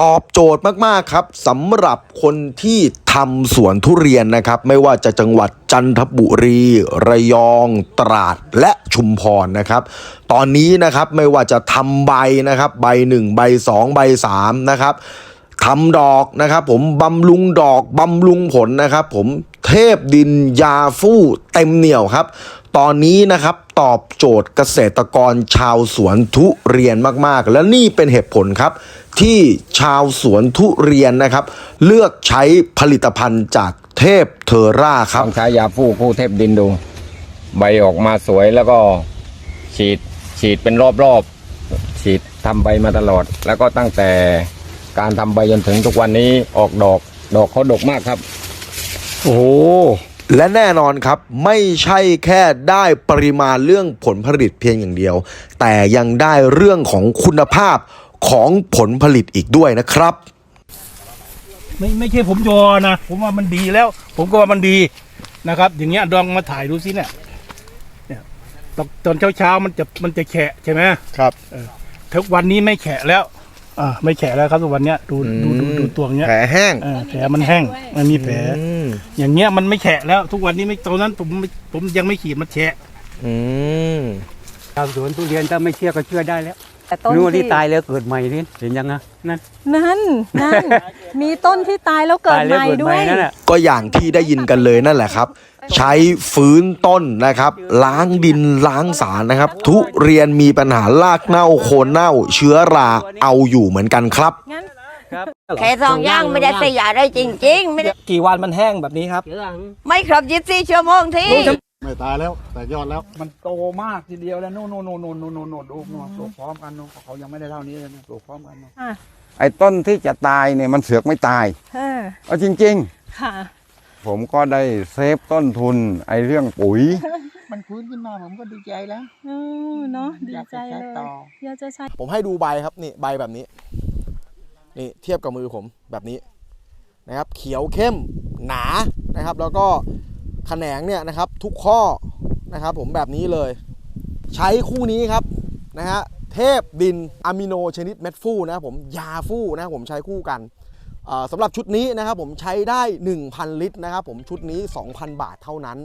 ตอบโจทย์มาก ๆ ครับสำหรับคนที่ทำสวนทุเรียนนะครับ ไม่ว่าจะจังหวัดจันทบุรี ระยอง ตราดและชุมพรนะครับ ตอนนี้นะครับไม่ว่าจะทำใบนะครับ ใบ 1 ใบ 2 ใบ 3 นะครับทำดอกนะครับ ผมบำรุงดอกบำรุงผลนะครับ ผม เทพดินยาฟู่เต็มเหนียวครับ ตอนนี้นะครับตอบโจทย์เกษตรกรชาวสวนทุเรียนมากๆ และนี่เป็นเหตุผลครับ ที่ชาวสวนทุเรียนนะครับ เลือกใช้ผลิตภัณฑ์จากเทพเทอร่าครับองใช้ยาฟู่คู่เทพดินดู ใบออกมาสวยแล้วก็ฉีดฉีดเป็นรอบๆ ฉีดทำใบมาตลอด แล้วก็ตั้งแต่การทำใบจนถึงทุกวันนี้ออกดอก ดอกเขาดกมากครับ โอ้และแน่นอนครับไม่ใช่แค่ได้ปริมาณเรื่องผลผลิตเพียงอย่างเดียว แต่ยังได้เรื่องของคุณภาพของผลผลิตอีกด้วยนะครับ ไม่ไม่ใช่ผมยอนะ ผมว่ามันดีแล้ว ผมก็ว่ามันดีนะครับ อย่างเงี้ยลองมาถ่ายดูสิเนี่ยเนี่ยตอนตอนเช้าเช้าๆมันจะมันจะแฉะใช่ไหมครับทุกวันนี้ไม่แฉะแล้ว อ่าไม่แฉะแล้วครับทุกวันเนี้ยดูดูดูดูตัวเนี้ยแผลแห้ง เออแผลมันแห้งมันมีแผลอย่างเงี้ยมันไม่แฉะแล้วทุกวันนี้ไม่ตอนนั้นผมไม่ผมยังไม่ขีดมันแฉะอืมชาวสวนทุเรียนถ้าไม่เชื่อก็เชื่อได้แล้วแต่ต้นนู่นที่ที่ตายแล้วเกิดใหม่นี่เห็นยังนะนั่นนั่นนั่น มีต้นที่ตายแล้วเกิดตายใหแล้วม่เกิดด้ใหวม่ย นั่นแหละ ก็อย่างที่ได้ยินกันเลยนั่นแหละครับ ใช้ฟื้นต้นนะครับ ล้างดินล้างสารนะครับ ทุเรียนมีปัญหารากเน่าโคนเน่า เชื้อราเอาอยู่เหมือนกันครับงั้นแค่สองอย่างไม่ได้ใส่ยาได้จริง ๆ ไม่ได้กี่วันมันแห้งแบบนี้ครับ ไม่ครบยี่สิบชั่วโมงทีไม่ตายแล้วแต่ยอดแล้ว มันโตมากทีเดียวแล้วนู่นนู่นนู่นนู่นนู่นนู่นนู่นดูนู่นปลูกพร้อมกันนู่นเขายังไม่ได้เท่านี้เลยนะปลูกพร้อมกันนู่นไอ้ต้นที่จะตายเนี่ยมันเสือกไม่ตาย เออเอาจริงค่ะๆ ผมก็ได้เซฟต้นทุนไอ้เรื่องปุ๋ย มันฟื้นขึ้นมาผมก็ดีใจแล้ว เออเนาะดีอยากใจจะใช้เลยต่ออยากจะใช้ผมให้ดูใบครับนี่ใบแบบนี้ นี่เทียบกับมือผมแบบนี้นะครับ เขียวเข้มหนานะครับ แล้วก็แขนงเนี่ยนะครับ ทุกข้อนะครับ ผมแบบนี้เลย ใช้คู่นี้ครับนะฮะเทพดินอะมิโนชนิดเม็ดฟูนะครับผมยาฟูนะครับผมใช้คู่กันเอ่อ สำหรับชุดนี้นะครับผมใช้ได้ 1,000 ลิตรนะครับผมชุดนี้ 2,000 บาทเท่านั้น